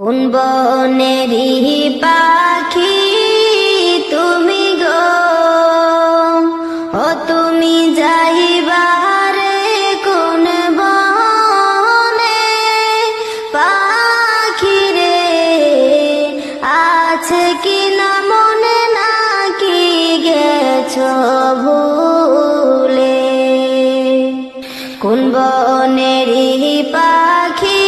কোন বনেরি পাখি তুমি গো? ও তুমি যাইবারে কোন বনে পাখি রে? আছে কি না মনে নাকি গেছ ভুলে? কোন বনেরি পাখি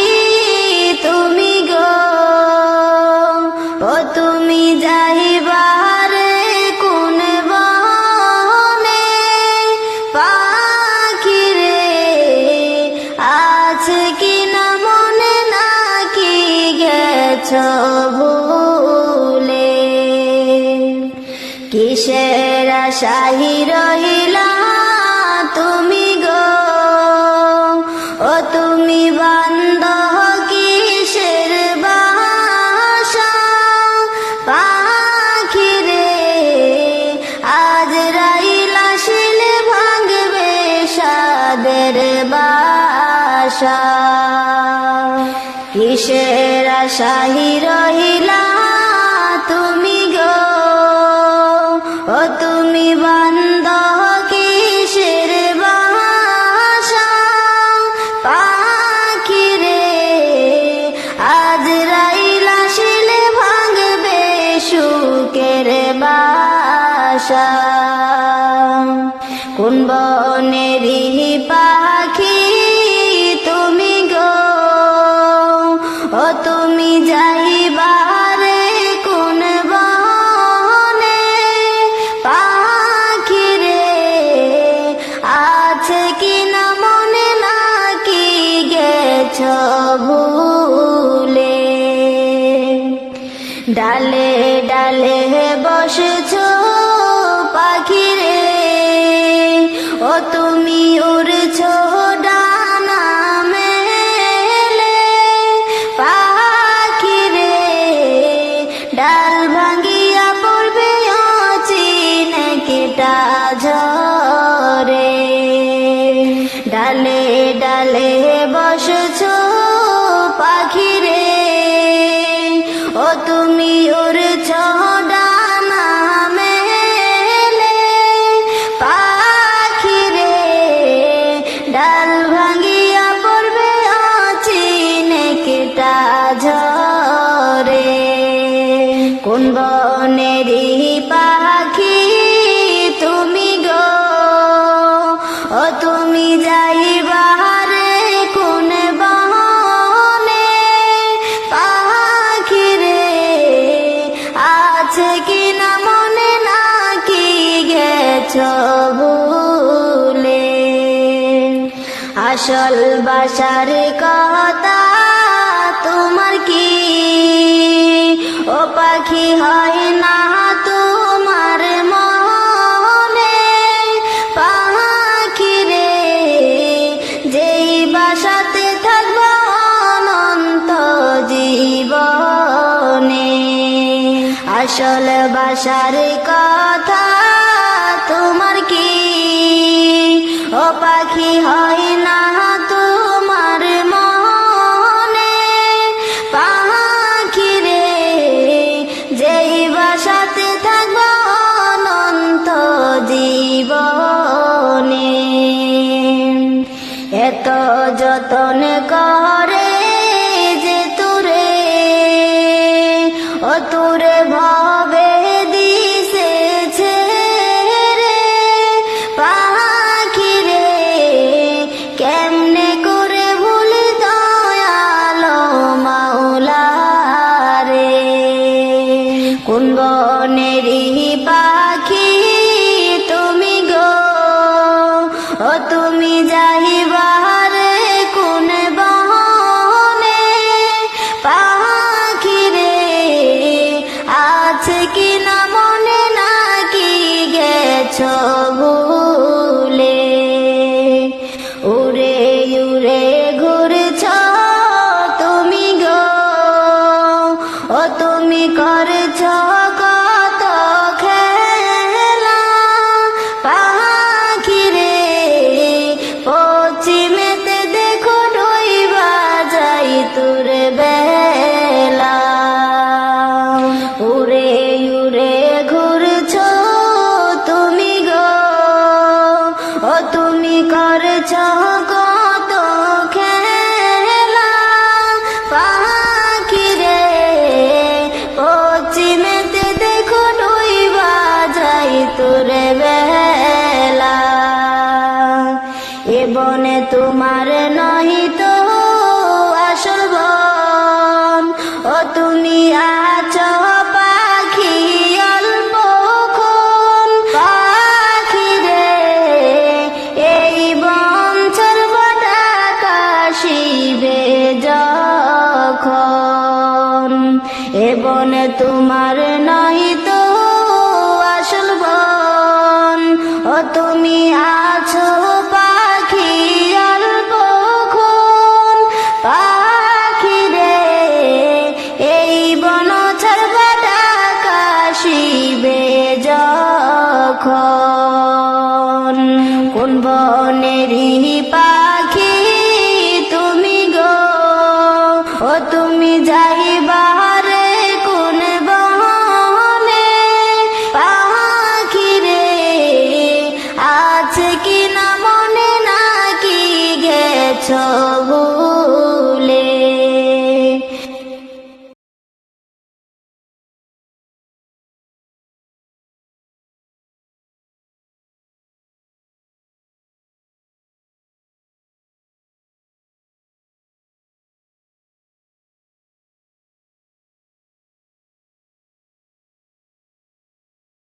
পাখি রে না ভুলে? কিসের শাহী রহিলা কিসের ভুলে ডালে ডালে বসেছ পাখি রে ও তুমি উড়ছ ডানা মেলে পাখি রে ডাল ভাঙ্গিয়া পড়বে অচিনে কেটা কোন বনেরি পাখি তুমি গো। ও তুমি যাইবারে কোন বনে? পাখি রে আছে কি না মনে নাকি গেছ ভুলে? আসল বাসার কথা ও পাখি হয় না তোমার মনে। পাখি রে, যেই বাসাতে থাকব অনন্ত জীবনে। আসল বাসার কথা তোমার কি? ও পাখি হয় কোন বনেরি করছ যখন এ বনে তোমার নাই তো আসল বন। ও তুমি আছো পা